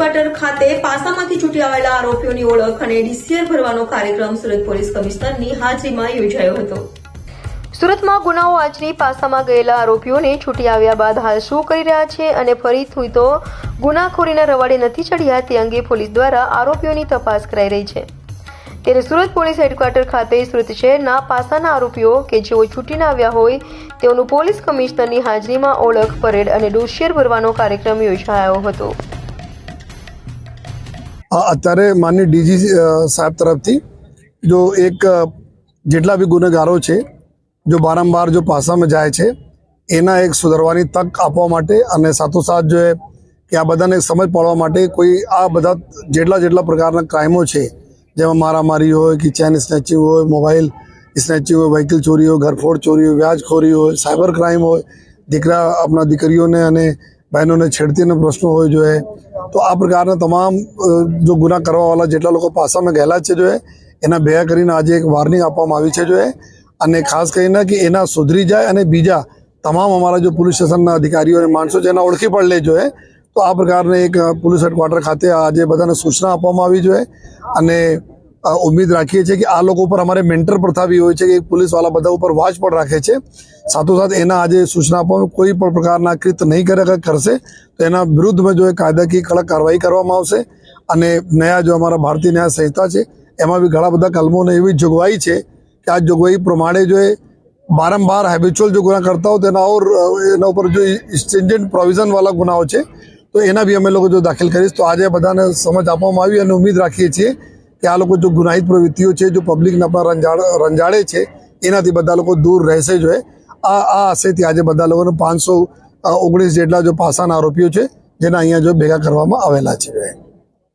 Headquarter ખાતે પાસામાંથી છૂટી આવેલા આરોપીઓની ઓળખ અને ડીસીઆર ભરવાનો કાર્યક્રમ સુરત પોલીસ કમિશનરની હાજરીમાં યોજાયો હતો. સુરતમાં ગુનાઓ આચરી પાસામાં ગયેલા આરોપીઓને છૂટી આવ્યા બાદ હાલ શું કરી રહ્યા છે અને ફરીથી તો ગુનાખોરીના રવાડે નથી ચડ્યા તે અંગે પોલીસ દ્વારા આરોપીઓની તપાસ કરાઈ રહી છે. ત્યારે સુરત પોલીસ હેડક્વાર્ટર ખાતે સુરત શહેરના પાસાના આરોપીઓ કે જેઓ છૂટીને આવ્યા હોય તેઓનું પોલીસ કમિશનરની હાજરીમાં ઓળખ, પરેડ અને ડોશિયર ભરવાનો કાર્યક્રમ યોજાયો હતો. અત્યારે માનની ડીજી સાહેબ તરફથી જો એક જેટલા બી ગુનેગારો છે, જો વારંવાર જો પાસામાં જાય છે, એના એક સુધારવાની તક આપવા માટે અને સાથોસાથ જો કે આ બધાને સમજ પાડવા માટે કોઈ આ બધા જેટલા જેટલા પ્રકારના ક્રાઇમો છે, જેમાં મારામારી હોય કે ચેન સ્નેચિંગ હોય, મોબાઈલ સ્નેચિંગ હોય, વ્હીકલ ચોરી હોય, ઘરફોડ ચોરી હોય, વ્યાજખોરી હોય, સાયબર ક્રાઇમ હોય, દીકરા, આપણા દીકરીઓને અને બહેનોને છેડતીના પ્રશ્નો હોય જો તો આ પ્રકારના તમામ જો ગુના કરવાવાળા જેટલા લોકો પાસામાં ગયેલા છે જો એના ભેગા કરીને આજે એક વાર્નિંગ આપવામાં આવી છે જો અને ખાસ કરીને કે એના સુધરી જાય અને બીજા તમામ અમારા જો પોલીસ સ્ટેશનના અધિકારીઓ અને માણસો છે એના ઓળખી પણ લે જોઈએ તો આ પ્રકારને એક પોલીસ હેડક્વાર્ટર ખાતે આજે બધાને સૂચના આપવામાં આવી જોઈએ અને ઉમ્મીદ રાખીએ છીએ કે આ લોકો ઉપર અમારે મેન્ટર પ્રથા બી હોય છે કે પોલીસવાળા બધા ઉપર વાચ પણ રાખે છે. સાથોસાથ એના આજે સૂચના આપવામાં કોઈ પણ પ્રકારના કૃત નહીં કરે કરશે, તો એના વિરુદ્ધમાં જો એ કાયદાકીય કડક કાર્યવાહી કરવામાં આવશે અને નયા જો અમારા ભારતીય ન્યાય સંહિતા છે, એમાં બી ઘણા બધા કલમોને એવી જોગવાઈ છે કે આ જોગવાઈ પ્રમાણે જો એ બારંબાર હેબિચ્યુઅલ જો ગુના કરતા હોય તો એના ઓર એના ઉપર જો સ્ટેન્જન્ટ પ્રોવિઝનવાળા ગુનાઓ છે, તો એના બી અમે લોકો જો દાખલ કરીશ. તો આજે બધાને સમજ આપવામાં આવી અને ઉમ્મીદ રાખીએ છીએ કે આ લોકો જો ગુનાહિત પ્રવૃત્તિઓ છે, જો પબ્લિકના રંજાડ, રંજાડે છે, એનાથી બધા લોકો દૂર રહેશે જો એ. આ આ આશયથી આજે બધા લોકોને પાંચસો ઓગણીસ જેટલા જો પાસાના આરોપીઓ છે, જેના અહીંયા જો ભેગા કરવામાં આવેલા છે.